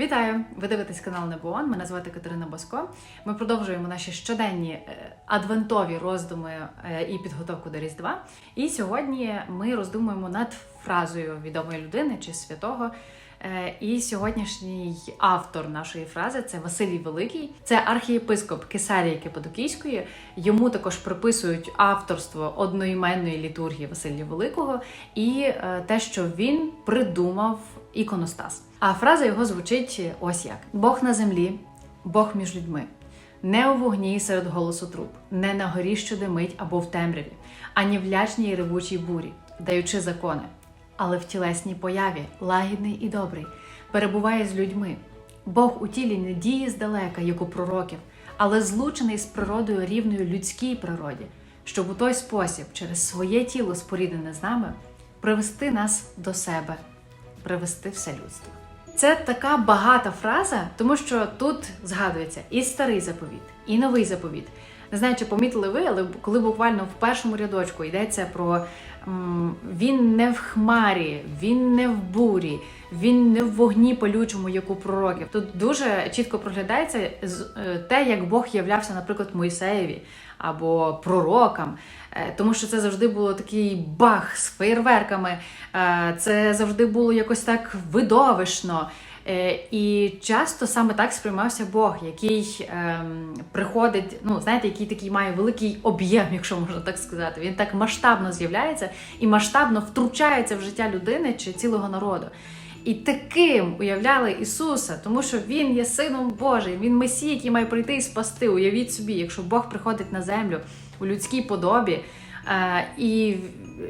Вітаю! Ви дивитесь канал Небоон. Мене звати Катерина Баско. Ми продовжуємо наші щоденні е, адвентові роздуми е, і підготовку до Різдва. І сьогодні ми роздумуємо над фразою відомої людини чи святого. Е, І сьогоднішній автор нашої фрази це Василій Великий, це архієпископ Кесарії Каппадокійської. Йому також приписують авторство одноіменної літургії Василія Великого і е, те, що він придумав іконостас. А фраза його звучить ось як: Бог на землі, Бог між людьми. Не у вогні серед голосу труб, не на горі, що димить або в темряві, ані в лячній ревучій бурі, даючи закони, але в тілесній появі, лагідний і добрий, перебуває з людьми. Бог у тілі не діє здалека, як у пророків, але злучений з природою рівною людській природі, щоб у той спосіб, через своє тіло споріднене з нами, привести нас до себе, привести все людство. Це така багата фраза, тому що тут згадується і старий заповіт, і новий заповіт. Не знаю, чи помітили ви, але коли буквально в першому рядочку йдеться про він не в хмарі, він не в бурі, він не в вогні палючому, як у пророків. Тут дуже чітко проглядається е, те, як Бог являвся, наприклад, Мойсеєві або пророкам, Е, тому що це завжди було такий бах з феєрверками, е, це завжди було якось так видовищно. Е, І часто саме так сприймався Бог, який ем, приходить, ну знаєте, який такий має великий об'єм, якщо можна так сказати. Він так масштабно з'являється і масштабно втручається в життя людини чи цілого народу. І таким уявляли Ісуса, тому що Він є сином Божий, він Месій, який має прийти і спасти. Уявіть собі, якщо Бог приходить на землю у людській подобі, і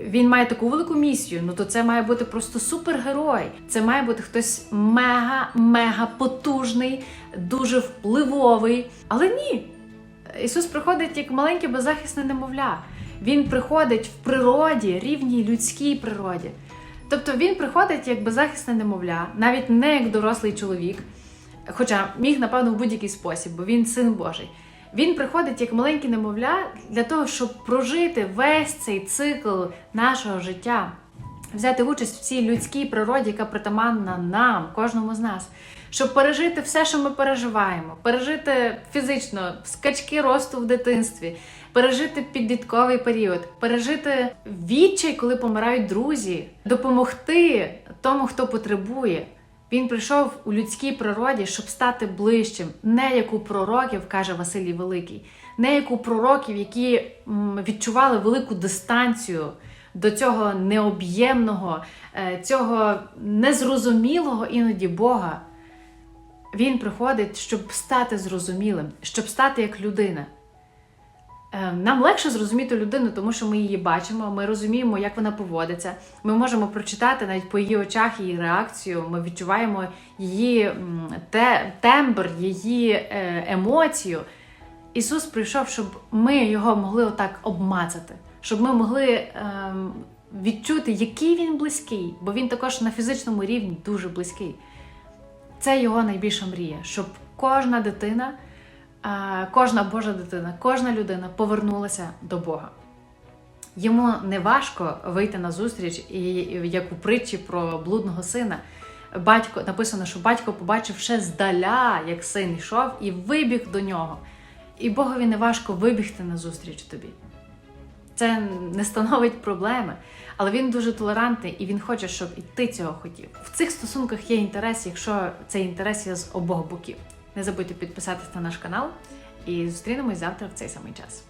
він має таку велику місію, ну то це має бути просто супергерой. Це має бути хтось мега-мега потужний, дуже впливовий. Але ні. Ісус приходить як маленьке беззахисне немовля. Він приходить в природі, рівній людській природі. Тобто він приходить як беззахисне немовля, навіть не як дорослий чоловік, хоча міг, напевно, в будь-який спосіб, бо він син Божий. Він приходить як маленьке немовля для того, щоб прожити весь цей цикл нашого життя, взяти участь в цій людській природі, яка притаманна нам, кожному з нас, щоб пережити все, що ми переживаємо, пережити фізично скачки росту в дитинстві, пережити підлітковий період, пережити відчай, коли помирають друзі, допомогти тому, хто потребує. Він прийшов у людській природі, щоб стати ближчим, не як у пророків, каже Василій Великий, не як у пророків, які відчували велику дистанцію до цього необ'ємного, е, цього незрозумілого іноді Бога. Він приходить, щоб стати зрозумілим, щоб стати як людина. Е, Нам легше зрозуміти людину, тому що ми її бачимо, ми розуміємо, як вона поводиться. Ми можемо прочитати навіть по її очах її реакцію. Ми відчуваємо її те, тембр, її е, емоцію. Ісус прийшов, щоб ми його могли отак обмацати, щоб ми могли ем, відчути, який він близький, бо він також на фізичному рівні дуже близький. Це його найбільша мрія, щоб кожна дитина, кожна Божа дитина, кожна людина повернулася до Бога. Йому не важко вийти на зустріч, і як у притчі про блудного сина. Батько написано, що батько побачив ще здаля, як син йшов, і вибіг до нього. І Богові не важко вибігти на зустріч тобі. Це не становить проблеми, але він дуже толерантний і він хоче, щоб і ти цього хотів. В цих стосунках є інтерес, якщо цей інтерес є з обох боків. Не забудьте підписатись на наш канал і зустрінемось завтра в цей самий час.